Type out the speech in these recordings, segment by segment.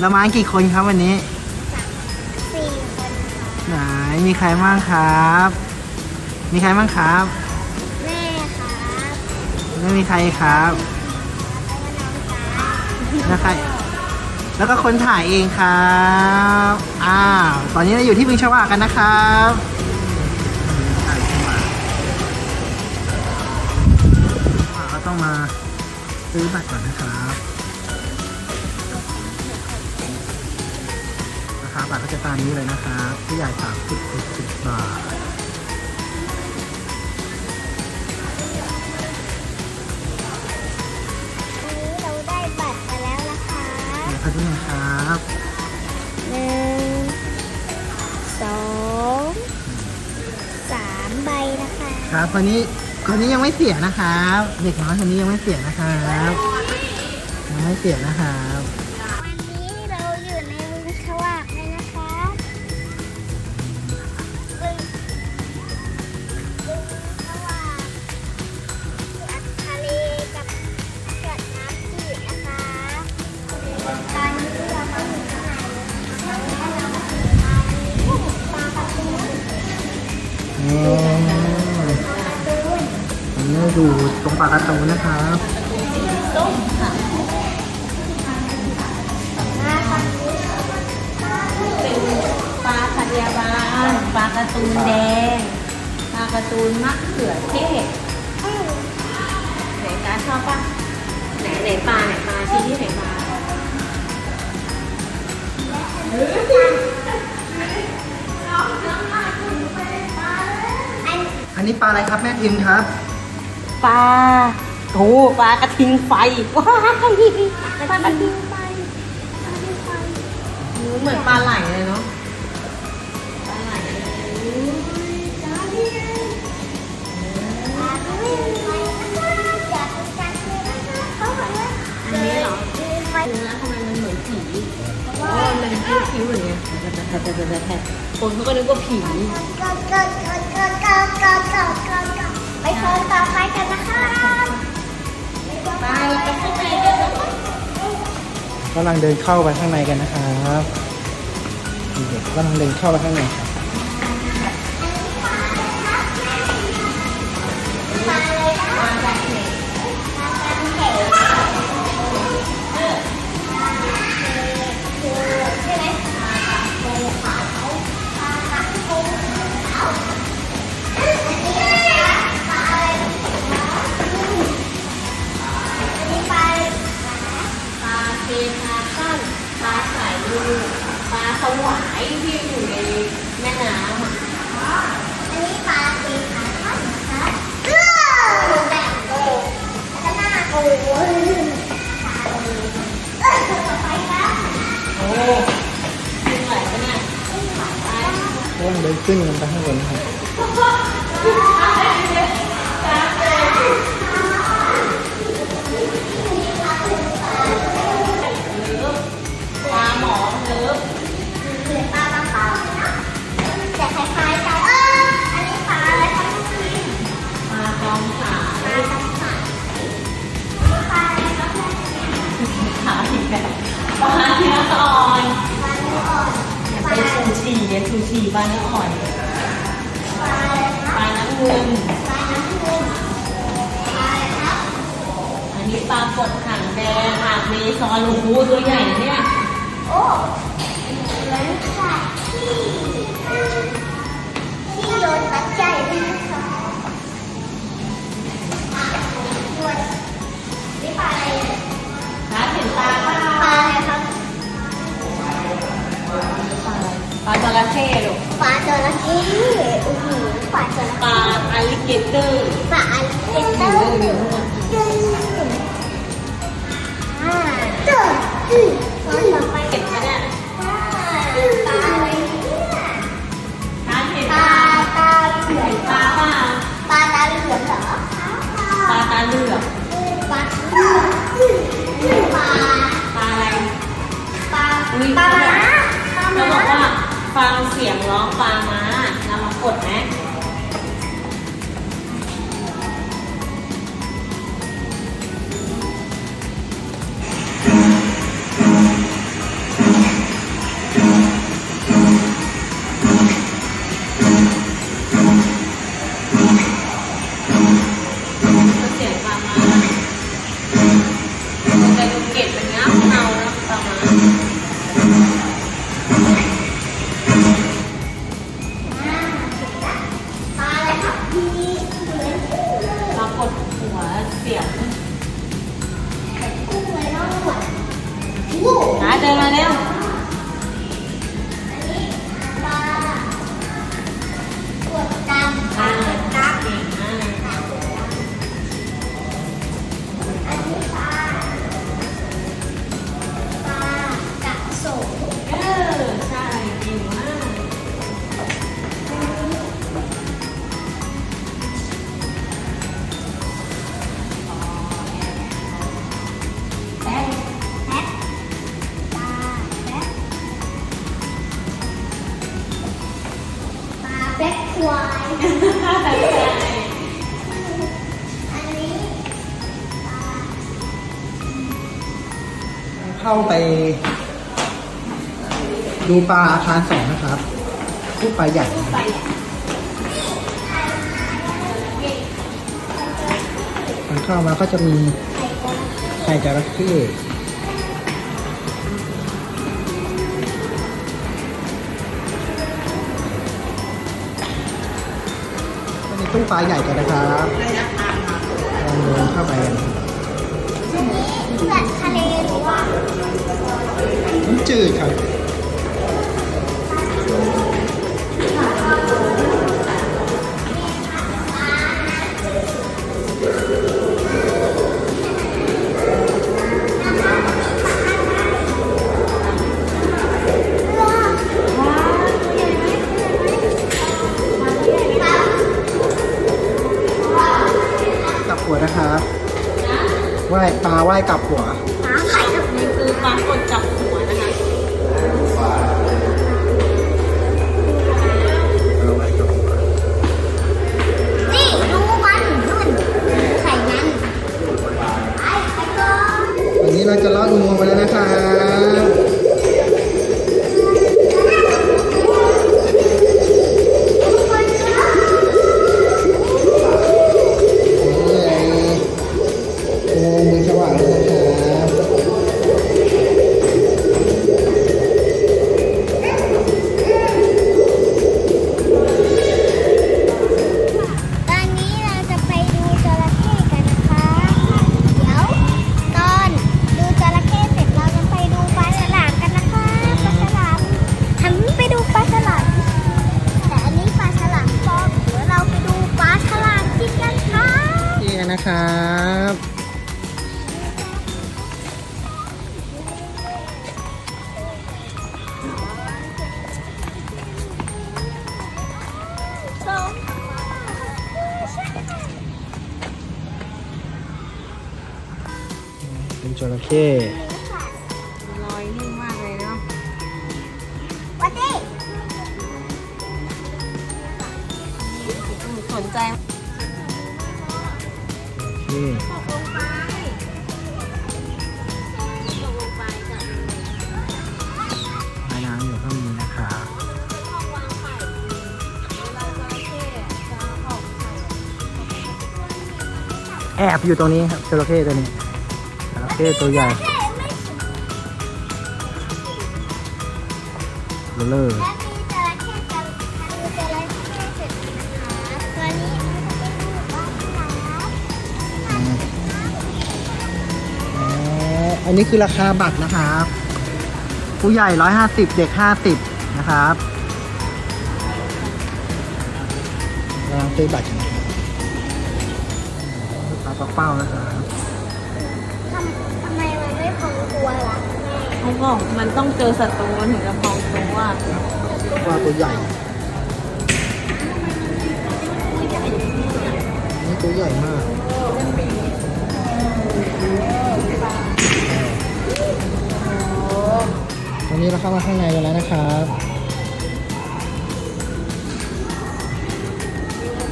เรามากี่คนครับวันนี้สี่คนไหนมีใครบ้างครับ มีใครบ้างครับแม่ครับไม่มีใครครับแล้วใครแล้วก็คนถ่ายเองครับอ้าวตอนนี้เราอยู่ที่บึงฉวากกันนะครับถ่ายฉวากอ่าก็ต้องมาซื้อบัตรก่อนนะครับาบัตรก็จะตามนี้เลยนะครับผู้ใหญ่สามสิบเจ็ดสิบบาทวันนี้เราได้บัตรมาแล้วนะคะเดี๋ยวขอดูหน่อยครับหนึ่งสองสามใบนะคะครับคนนี้คนนี้ยังไม่เสียนะครับ เด็กน้อยคนนี้ยังไม่เสียนะครับยังไม่เสียนะครับ การ์ตูนแดงปลาการ์ตูนมะเขือเทศไหนตาชอบปะไหนไหนปลาไหนปลาชี้ที่ไหนปลาอันนี้ปลาอะไรครับแม่พิมพ์ครับ ปลาโอ้ปลากระทิงไฟว้าวปลากระทิงไฟปลากระทิงไฟเหมือนปลาไหลเลยเนาะ ไฟดูนะทำไมมันเหมือนผีเพราะว่ามันเป็นคิ้วๆอย่างเงี้ยแต่แต่แต่แต่แต่คนเขาก็นึกว่าผี ไปโซนต่อไปกันนะคะไปไปข้างในกันนะกำลังเดินเข้าไปข้างในกันนะครับเด็กๆกำลังเดินเข้าไปข้างในครับ ปลาสวายที่อยู่ในแม่น้ำอะอันนี้ปลาตีขาท่อนนะคะเออแบบโตแล้วก็หน้าโอ้ยขาเลยเออต่อไปครับโอ้ขึ้นไหวปะเนี่ย ต้องเดินขึ้นกันไปข้างบนครับ อะไรคะอันนี้ปลากดหางแดงหางเมซอนโอ้โหตัวใหญ่นะเนี่ย โอ้เหมือนสัตว์ที่ที่โยนปัจจัยด้วยนะคะอะด้วยนี่ปลาอะไรเนี่ยร้านเห็นปลาปลาปลาอะไร ปลาจระเข้ลูกปลาจระเข้โอ้โหปลาจระปลาเข้อลลิเกเตอร์ปลาอะไรเตอร์ตึ้งอ่าตึ้งตึ้งตอนต่อไปเห็นปะเนี่ยปลาอะไรเนี่ยร้านเห็นปปลาลาตาเหลือเห็งนปลาเปล่าปลาตาเหลืองเหรอปลาตาเหลือก หาเดินมาเร็ว เข้าไป ดูปลาอาคารสองนะครับลูกปลาใหญ่ไปมันเข้ามาก็จะมีไข่จระเข้ก็มีตู้ปลาใหญ่กันนะครับลองเดินเข้าไปนอันนี้สัตว์ทะเล น้ำจืดครับกลับหัวนะครับ ว่ายปลาว่ายกลับหัวหาไข่ครับนี่คือปลากดจับหัวนะคะนี่ดูมันนู่นไข่มันไอ้ไข่ก่อน วันนี้เราจะลอดอุโมงค์ไปแล้วนะครั เป็นจระเข้ลอยนิ่งมากเลยเนาะวันนี้สนใจนี่ตกลงไปตกลงไปจ้ะลายน้ำอยู่ข้างนี้นะครับห้องวางไข่เวลาจระเข้จะออกไข่แอบอยู่ตรงนี้ครับจระเข้ตัวนี้จระ เข้ตัวใหญ่เบลอและมีจระเข้จะดูจระเข้เสร็จนะคะตัวนี้มันจะเป็นรูปบ้านน้ำอ๋ออันนี้คือราคาบัตรนะครับ ผู้ใหญ่ 150 เด็ก 50 นะครับลองซื้อบัตรกันนะครับลูกค้าเป้านะครับ ม่เขาบอกมันต้องเจอศัตรูมันถึงจะพองตัวว่าตัวใหญ่นี่ตัวใหญ่มากตอนนี้เราเข้ามาข้างในกันแล้วนะครับ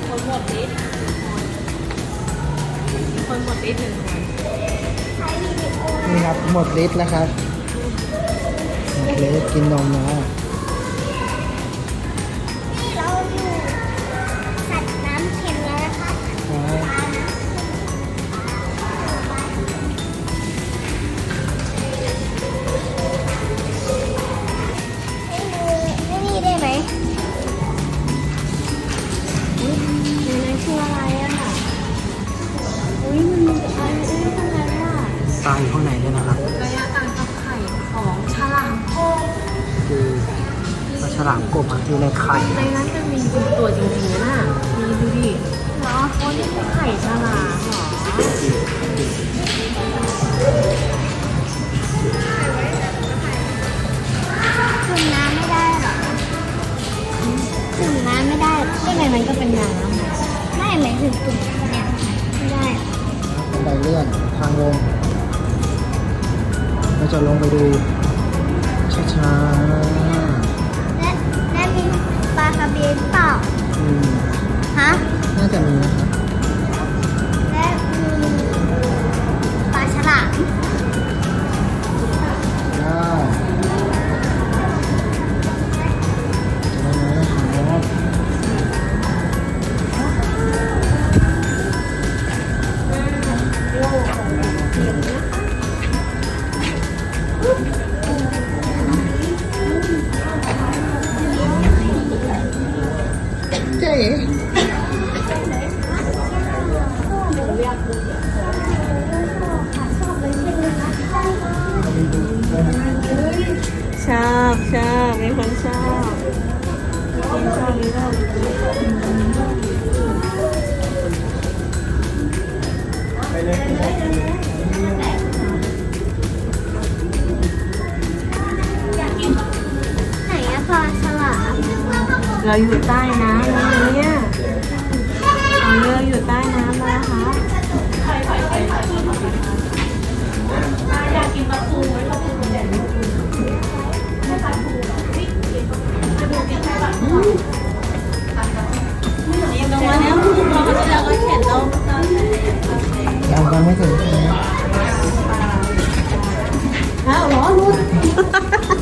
คนหมดฤทธิ์คนหมดฤทธิ์หนึ่งคนใช้วิดีโอนี่ครับหมดฤทธิ์แล้วครับ หมดฤทธิ์กินนมแล้วที่เราอยู่สัตว์น้ำเค็มแล้วนะคะครับปลาน้ำให้ดูให้นี่ได้ไหมอุ๊ยมันคืออะไรอะอุ้ยมันลาอยู่ข้างในด้วยนะครับ ลามกบอะอยู่ในไข่ในนั้นจะมีตัวจริงๆนะน่ามีดูดิเหรอโอ้นี่คือไข่ฉลามเหรอจุ่มน้ำไม่ได้เหรอจุ่มน้ำไม่ได้เหรอก็ในนั้นก็เป็นน้ำไม่หมายถึงจุ่มเนี่ยไม่ได้เหรอบันไดเลื่อนทางลงเราจะลงไปดูช้าและและมี ปลากระเบนเปล่าๆอืมฮะ น่าจะมีนะครับและ เราอยู่ใต้น้ำนะเนี่ยตอนนี้เราอยู่ใต้น้ำแล้วนะคะนี่ลงมาแล้วเราก็จะเราก็เข็นลงยังยังไม่ถึงใช่ไหมอ้าวเหรอลุด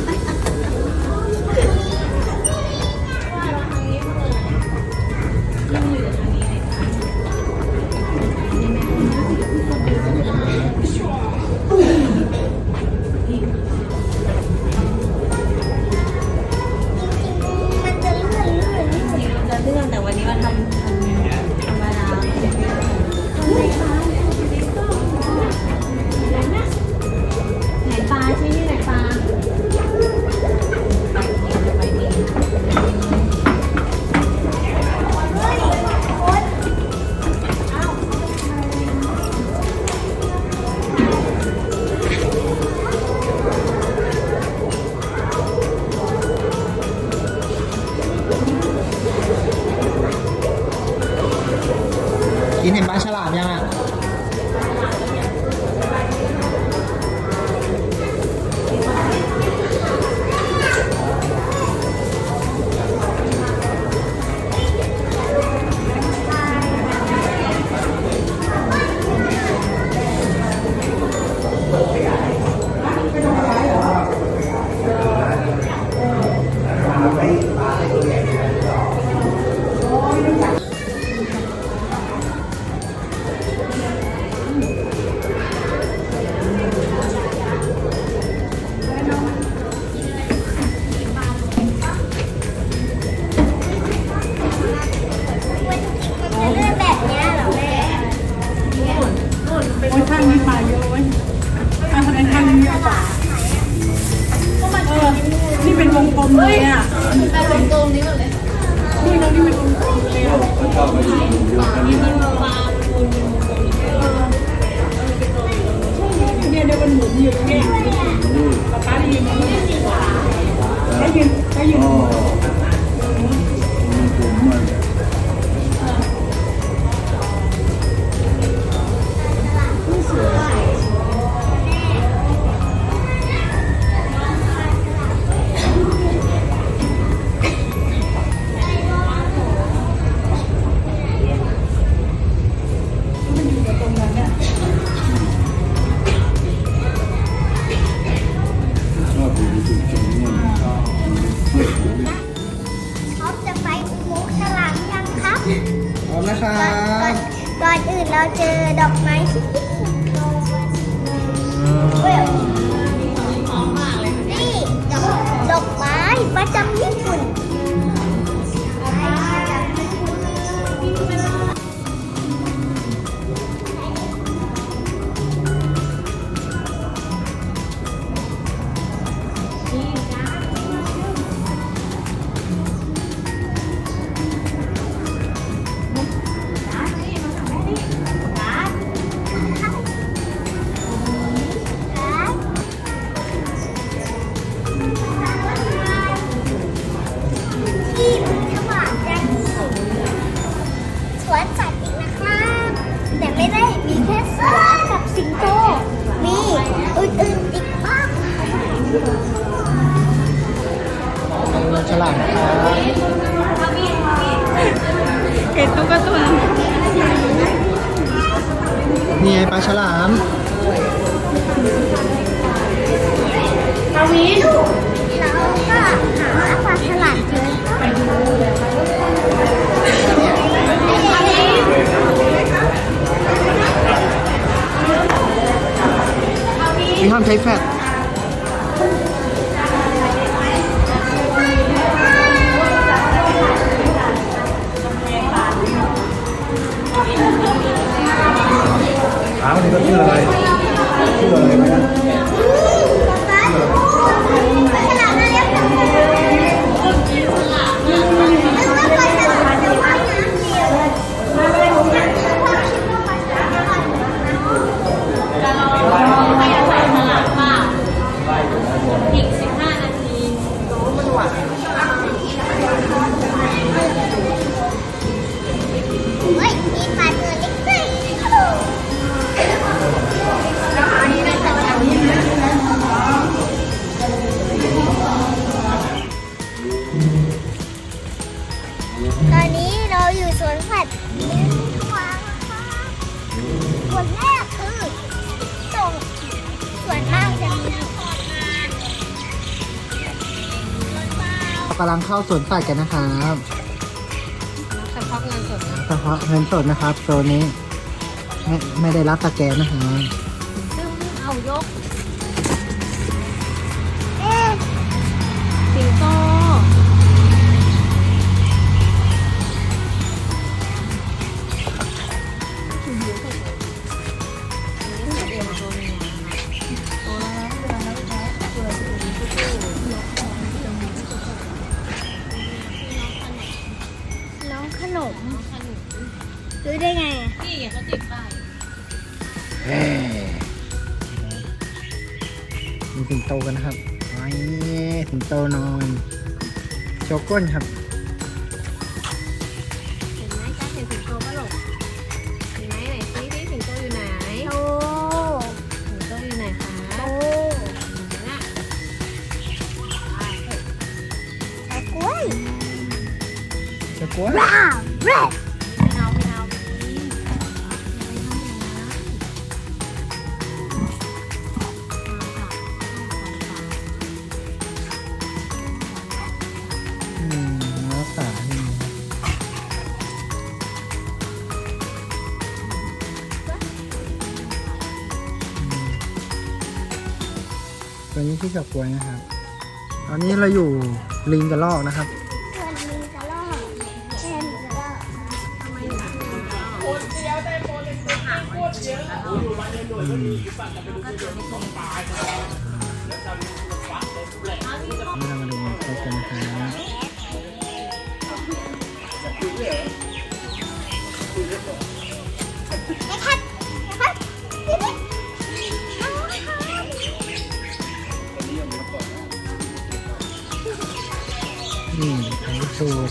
อ่ ฉลาดนะคเห็นตุ๊กตานี่ไงปลาฉลามาสวนสัตว์กันนะครับเฉพาะเงินสดนะเฉพาะเงินสดนะครับโซนนี้ไม่ไม่ได้รับสแกนนะครับซึ่งเอายกเอ๊ะสิงโต ซื้อได้ไงอะนี่เขาติดป้ายมีสิงโตกันนะครับไอ้สิงโตนอนโชว์ก้นครับ เห็นไหมจ้าเห็นสิงโตปะหลกเห็นไหมไหนซิพี่สิงโตอยู่ไหนโตสิงโตอยู่ไหนคะโตน่ะตะกล้วย โชว์ก้น ว้าว กล้วยนะครับ ตอนนี้เราอยู่ลิงกระลอกนะครับ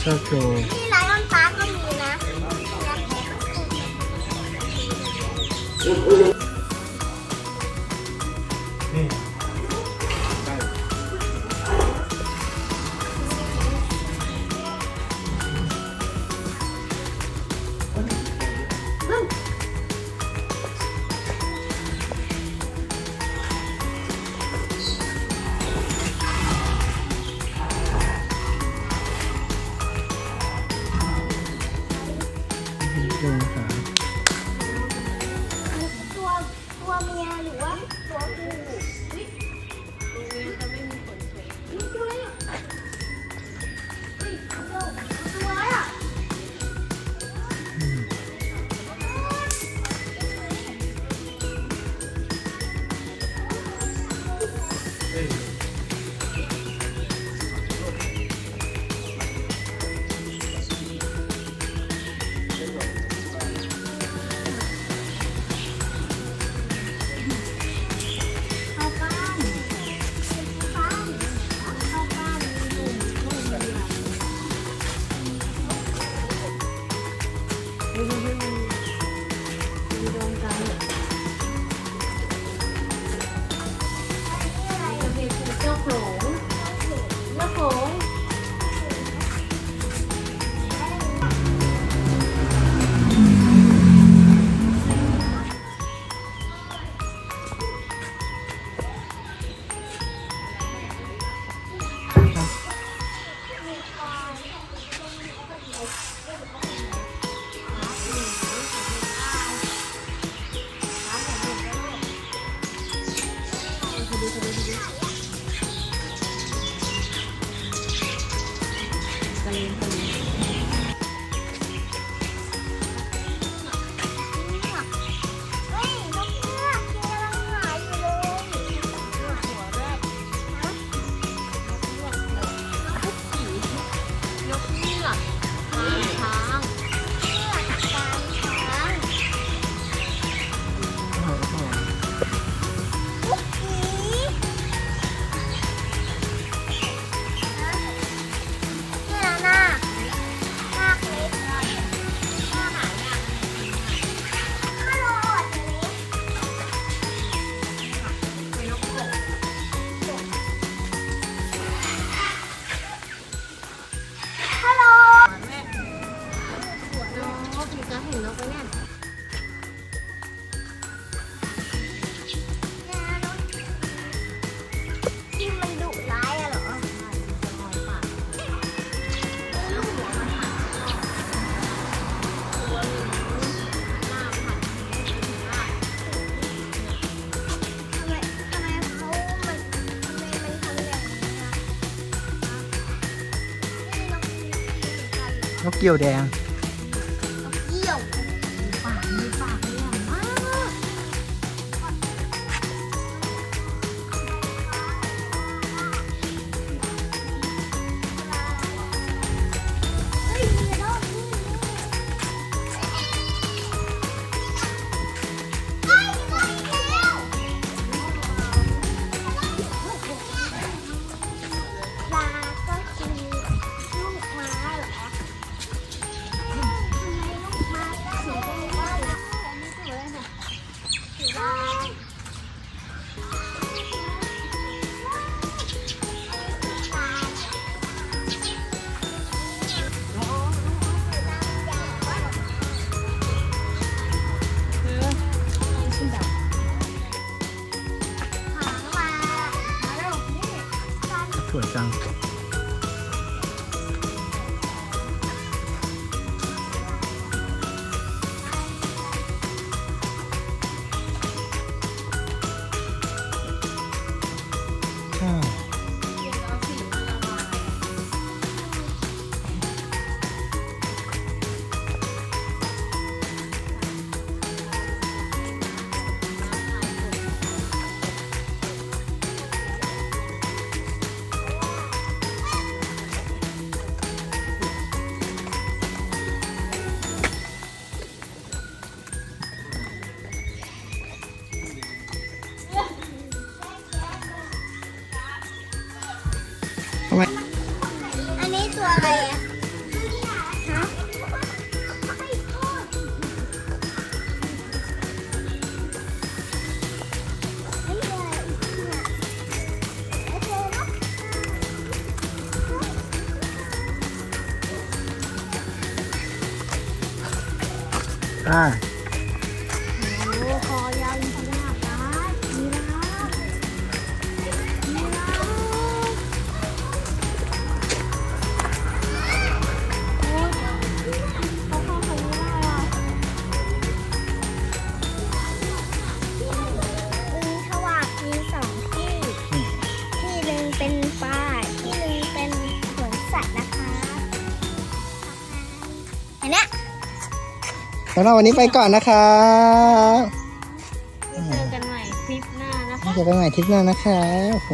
ชอบโชว์ที่ร้านน้ำปลาก็มีนะ Thank you. เกี่ยวแดง Bye. สำหราวันนี้ไปก่อนนะครับเจอกันใหม่คลิปหน้านะคะ เจอกันใหม่ทริปหน้านะคะโอ้โห